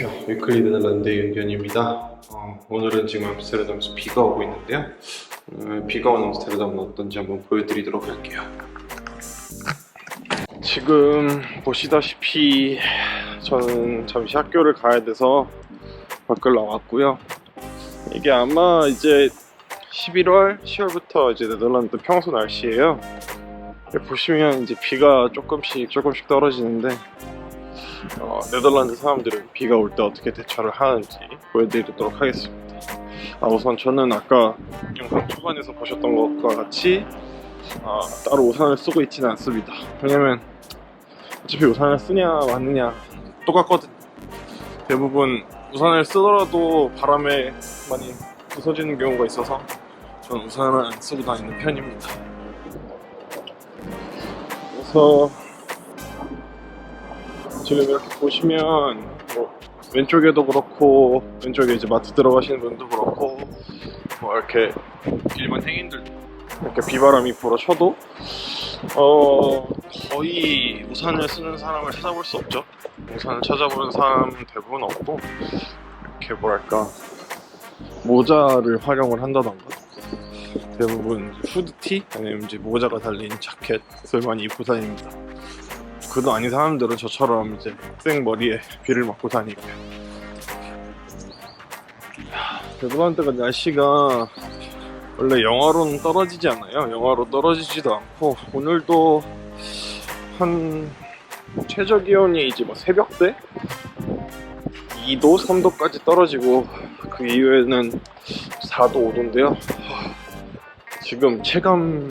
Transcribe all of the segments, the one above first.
안녕하세요. 위클리 네덜란드 윤견입니다. 어, 오늘은 지금 암스테르담에서 비가 오고 있는데요. 오늘 비가 오는 암스테르담은 어떤지 한번 보여드리도록 할게요. 지금 보시다시피 저는 잠시 학교를 가야 돼서 밖을 나왔고요. 이게 아마 이제 11월, 10월부터 이제 네덜란드 평소 날씨예요. 보시면 이제 비가 조금씩 조금씩 떨어지는데 어, 네덜란드 사람들은 비가 올 때 어떻게 대처를 하는지 보여드리도록 하겠습니다. 아, 우선 저는 아까 영상 초반에서 보셨던 것과 같이 아, 따로 우산을 쓰고 있지는 않습니다. 왜냐면 어차피 우산을 쓰냐 마느냐 똑같거든. 대부분 우산을 쓰더라도 바람에 많이 부서지는 경우가 있어서 저는 우산을 안 쓰고 다니는 편입니다. 그래서 지금 이렇게 보시면 뭐 왼쪽에도 그렇고 왼쪽에 이제 마트 들어가시는 분도 그렇고 뭐 이렇게 일반 행인들 이렇게 비바람이 불어 쳐도 어 거의 우산을 쓰는 사람을 찾아볼 수 없죠. 우산을 찾아보는 사람 대부분 없고 이렇게 뭐랄까 모자를 활용을 한다던가 대부분 후드티 아니면 이제 모자가 달린 자켓을 많이 입고 다닙니다. 그도 아닌 사람들은 저처럼 이제 생 머리에 비를 맞고 다니고요. 네덜란드가 날씨가 원래 영하로는 떨어지지 않아요. 영하로 떨어지지도 않고 오늘도 한 최저 기온이 이제 뭐 새벽 때 2도, 3도까지 떨어지고 그 이후에는 4도, 5도인데요. 지금 체감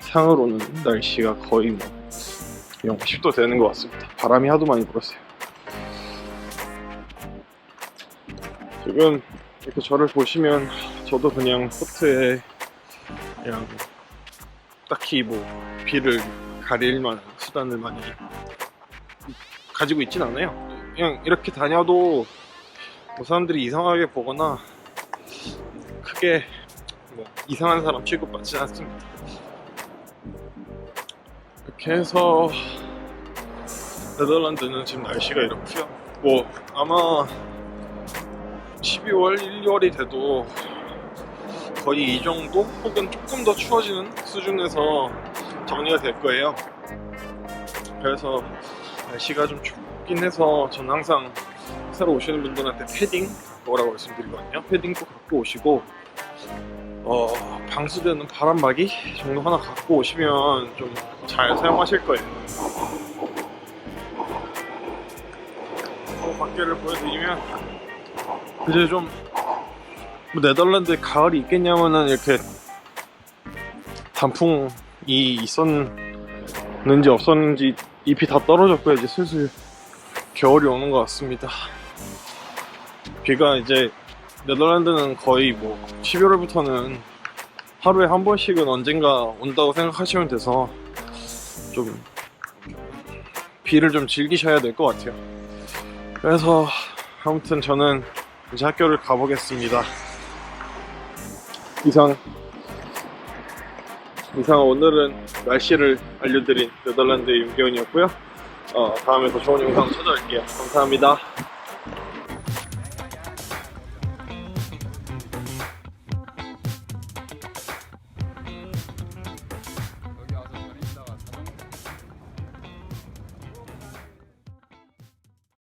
상으로는 날씨가 거의 뭐 영하 10도 되는 것 같습니다. 바람이 하도 많이 불었어요. 지금 이렇게 저를 보시면 저도 그냥 코트에 그냥 딱히 뭐 비를 가릴 만한 수단을 많이 가지고 있진 않아요. 그냥 이렇게 다녀도 뭐 사람들이 이상하게 보거나 크게 뭐 이상한 사람 취급받지 않습니다. 이렇게 해서 네덜란드는 지금 날씨가 이렇고요. 뭐 아마 12월, 1월이 돼도 거의 이 정도 혹은 조금 더 추워지는 수준에서 정리가 될 거예요. 그래서 날씨가 좀 춥긴 해서 저는 항상 새로 오시는 분들한테 패딩 뭐라고 말씀드리거든요. 패딩도 갖고 오시고 어, 방수되는 바람막이 정도 하나 갖고 오시면 좀 잘 사용하실 거예요. 또 밖에를 보여드리면 이제 좀 뭐 네덜란드에 가을이 있겠냐면은 이렇게 단풍이 있었는지 없었는지 잎이 다 떨어졌고 이제 슬슬 겨울이 오는 것 같습니다. 비가 이제 네덜란드는 거의 뭐 11월부터는 하루에 한 번씩은 언젠가 온다고 생각하시면 돼서 좀 비를 좀 즐기셔야 될 것 같아요. 그래서 아무튼 저는 이제 학교를 가보겠습니다. 이상 이상 오늘은 날씨를 알려드린 네덜란드의 윤기훈이었고요. 어, 다음에 더 좋은 영상 찾아올게요. 감사합니다.